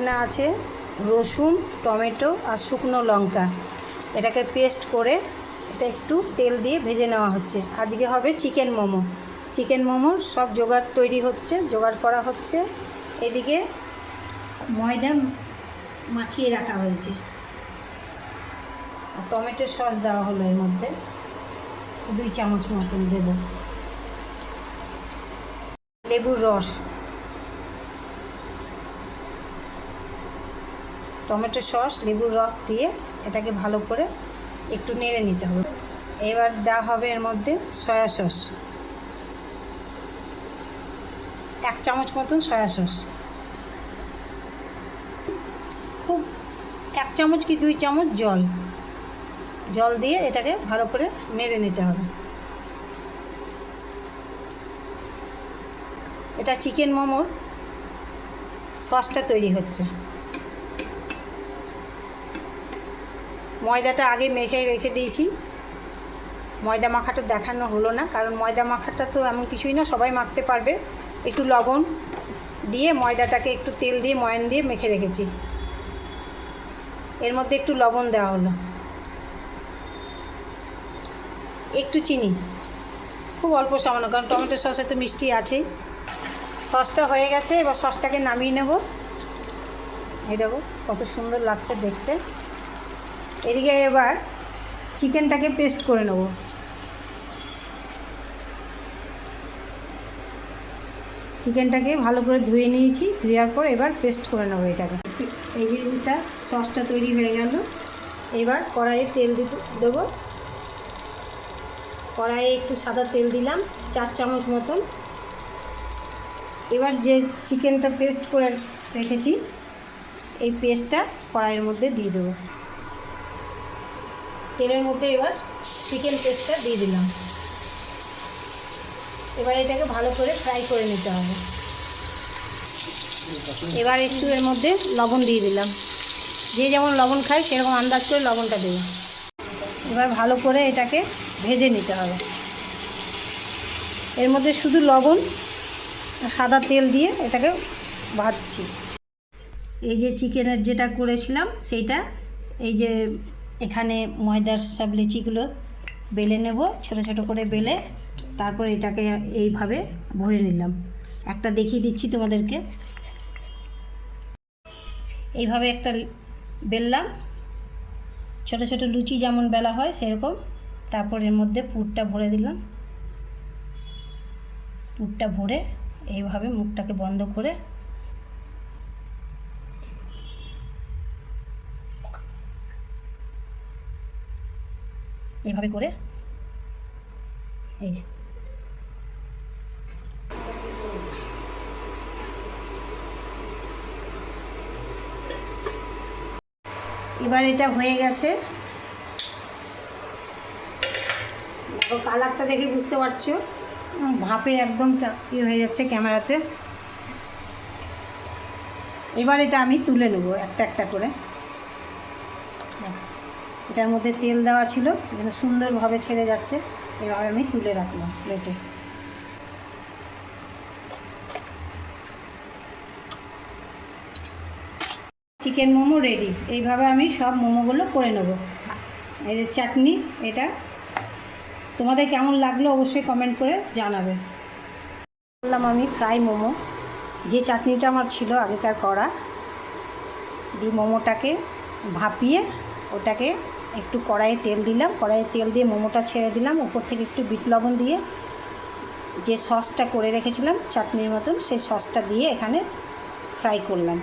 এখানে আছে রসুন, টমেটো আর শুকনো লঙ্কা। এটাকে পেস্ট করে এটা একটু তেল দিয়ে ভেজে নেওয়া হচ্ছে। আজকে হবে চিকেন মোমো। চিকেন মোমোর সব জোগাড় তৈরি হচ্ছে, জোগাড় করা হচ্ছে। এদিকে ময়দা মাখিয়ে রাখা হয়েছে। টমেটো সস দেওয়া হলো এর মধ্যে। দুই চামচ মতন দেব। লেবুর রস। টমেটো সস, লেবুর রস দিয়ে এটাকে ভালো করে একটু নেড়ে নিতে হবে। এবার দেওয়া হবে এর মধ্যে সয়া সস। এক চামচ মতন সয়া সস। খুব এক চামচ কি দুই চামচ জল। জল দিয়ে এটাকে ভালো করে নেড়ে নিতে হবে। এটা চিকেন মোমোর সসটা তৈরি হচ্ছে। ময়দাটা আগে মেখে রেখে দিয়েছি। ময়দা মাখাটা দেখানো হলো না, কারণ ময়দা মাখাটা তো এমন কিছুই না, সবাই মাখতে পারবে। একটু লবণ দিয়ে ময়দাটাকে একটু তেল দিয়ে, ময়ান দিয়ে মেখে রেখেছি। এর মধ্যে একটু লবণ দেওয়া হলো। একটু চিনি। খুব অল্প সামান্য, কারণ টমেটো সসে তো মিষ্টি আছেই সসটা হয়ে গেছে, এবার সসটাকে নামিয়ে নেব। এই দেখো, কত সুন্দর লাগছে দেখতে। এদিকে এবার চিকেনটাকে পেস্ট করে নেব। চিকেনটাকে ভালো করে ধুয়ে নিয়েছি, ধুয়ার পর এবার পেস্ট করে নেব এটাকে। এই যে এটা সসটা তৈরি হয়ে গেল। এবার কড়াইয়ে তেল দেবো। কড়াইয়ে একটু সাদা তেল দিলাম, চার চামচ মতন। এবার যে চিকেনটা পেস্ট করে রেখেছি, এই পেস্টটা কড়াইয়ের মধ্যে দিয়ে দেবো। তেলের মধ্যে এবার চিকেন পেস্টটা দিয়ে দিলাম। এবার এটাকে ভালো করে ফ্রাই করে নিতে হবে। এবার একটু এর মধ্যে লবণ দিয়ে দিলাম। যে যেমন লবণ খায়, সেরকম আন্দাজ করে লবণটা দেবো। এবার ভালো করে এটাকে ভেজে নিতে হবে। এর মধ্যে শুধু লবণ সাদা তেল দিয়ে এটাকে ভাজছি। এই যে চিকেনের যেটা করেছিলাম, সেইটা এই যে এখানে ময়দার সব লিচিগুলো বেলে নেব, ছোট ছোট করে বেলে তারপর এটাকে এইভাবে ভরে নিলাম। একটা দেখিয়ে দিচ্ছি তোমাদেরকে। এইভাবে একটা বেললাম। ছোট ছোট লুচি যেমন বেলা হয় সেরকম। তারপর এর মধ্যে পুরটা ভরে দিলাম। পুরটা ভরে এইভাবে মুখটাকে বন্ধ করে এইভাবে করে। এই যে। এবার এটা হয়ে গেছে। কালারটা দেখে বুঝতে পারছ? ভাপে একদম ইয়ে হয়ে যাচ্ছে ক্যামেরাতে। এবার এটা আমি তুলে নেব একটা একটা করে। এটার মধ্যে তেল দেওয়া ছিল, যেন সুন্দরভাবে ছেড়ে যাচ্ছে। এভাবে আমি তুলে রাখলাম প্লেটে। Chicken momo ready. এইভাবে আমি সব মোমোগুলো করে নেব। এই যে চাটনি, এটা। তোমাদের কেমন লাগল অবশ্যই কমেন্ট করে জানাবে। বললাম আমি ফ্রাই মোমো। যে চাটনিটা আমার ছিল, আগেকার করা দিয়ে মোমোটাকে ভাপিয়ে ওটাকে একটু কড়াইয়ে তেল দিলাম। কড়াইয়ে তেল দিয়ে মোমোটা ছেড়ে দিলাম। উপর থেকে একটু বিট লবণ দিয়ে যে সসটা করে রেখেছিলাম চাটনির মতন, সেই সসটা দিয়ে এখানে ফ্রাই করলাম।